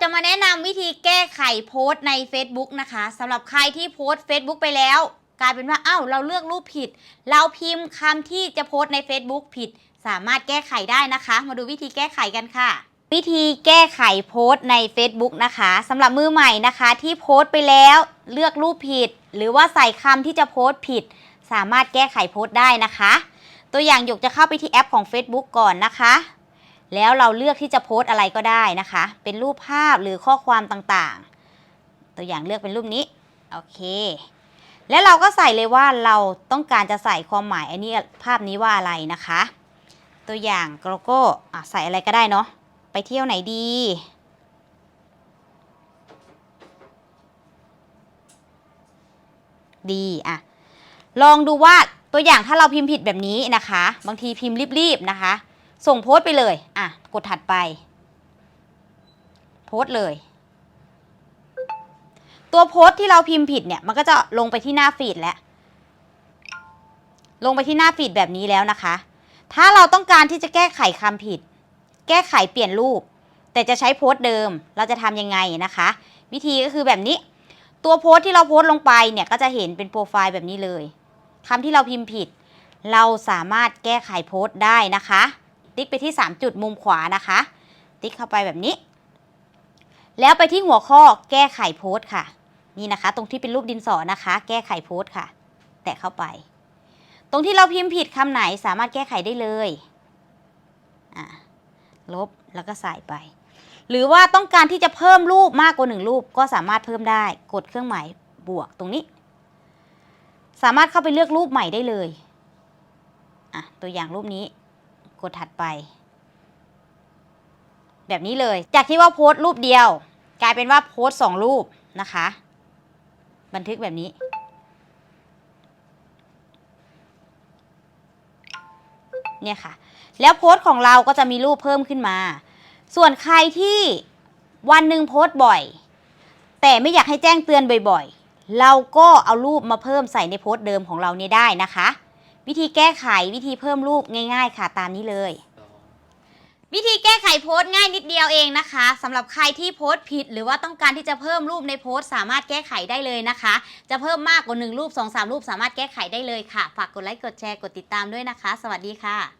จะมาแนะนำวิธีแก้ไขโพสต์ใน Facebook นะคะสำหรับใครที่โพสต์ Facebook ไปแล้ว กลายเป็นว่าอ้าวเราเลือกรูปผิด เราพิมพ์คำที่จะโพสต์ใน Facebook ผิด สามารถแก้ไขได้นะคะ มาดูวิธีแก้ไขกันค่ะ วิธีแก้ไขโพสต์ใน Facebook นะคะสำหรับมือใหม่นะคะ ที่โพสต์ไปแล้ว เลือกรูปผิด หรือว่าใส่คำที่จะโพสต์ผิด สามารถแก้ไขโพสต์ได้นะคะ ตัวอย่างหยกจะเข้าไปที่แอปของ Facebook ก่อนนะคะ แล้วเราเลือกที่จะโพสต์อะไรก็ได้นะคะ เป็นรูปภาพหรือข้อความต่างๆ ตัวอย่างเลือกเป็นรูปนี้ โอเค แล้วเราก็ใส่เลยว่าเราต้องการจะใส่ความหมายอันนี้ภาพนี้ว่าอะไรนะคะ ตัวอย่างโลโก้ใส่อะไรก็ได้เนาะ ไปเที่ยวไหนดี ดีอะ ลองดูว่าตัวอย่างถ้าเราพิมพ์ผิดแบบนี้นะคะ บางทีพิมพ์รีบๆนะคะ ส่งโพสต์ไปเลย อะ กดถัดไป โพสต์เลย ตัวโพสต์ที่เราพิมพ์ผิดเนี่ย มันก็จะลงไปที่หน้าฟีดแล้ว ลงไปที่หน้าฟีดแบบนี้แล้วนะคะ ถ้าเราต้องการที่จะแก้ไขคำผิด แก้ไขเปลี่ยนรูป แต่จะใช้โพสต์เดิม เราจะทำยังไงนะคะ วิธีก็คือแบบนี้ ตัวโพสต์ที่เราโพสต์ลงไปเนี่ย ก็จะเห็นเป็นโปรไฟล์แบบนี้เลยคำที่เราพิมพ์ผิด เราสามารถแก้ไขโพสต์ได้นะคะ ติ๊กไปที่ 3 จุดมุมขวานะคะ ติ๊กเข้าไปแบบนี้ แล้วไปที่หัวข้อแก้ไขโพสต์ค่ะ นี่นะคะ ตรงที่เป็นรูปดินสอนะคะ แก้ไขโพสต์ค่ะ แตะเข้าไป ตรงที่เราพิมพ์ผิดคำไหนสามารถแก้ไขได้เลยลบแล้วก็ใส่ไป หรือว่าต้องการที่จะเพิ่มรูปมากกว่าหนึ่งรูปก็สามารถเพิ่มได้ กดเครื่องหมายบวกตรงนี้ สามารถเข้าไปเลือกรูปใหม่ได้เลยอะตัวอย่างรูปนี้ กดถัดไป แบบนี้เลย จากที่ว่าโพสต์รูปเดียว กลายเป็นว่าโพสต์สองรูปนะคะ บันทึกแบบนี้ เนี่ยค่ะ แล้วโพสต์ของเราก็จะมีรูปเพิ่มขึ้นมา ส่วนใครที่วันหนึ่งโพสต์บ่อย แต่ไม่อยากให้แจ้งเตือนบ่อยๆ เราก็เอารูปมาเพิ่มใส่ในโพสต์เดิมของเราเนี่ยได้นะคะ วิธีแก้ไขวิธีเพิ่มรูปง่าย ๆ ค่ะตามนี้เลย วิธีแก้ไขโพสต์ง่ายนิดเดียวเองนะคะสำหรับใครที่โพสต์ผิด หรือว่าต้องการที่จะเพิ่มรูปในโพสต์สามารถแก้ไขได้เลยนะคะ จะเพิ่มมากกว่า1รูป 2-3 รูปสามารถแก้ไขได้เลยค่ะ ฝากกดไลค์กดแชร์กดติดตามด้วยนะคะ สวัสดีค่ะ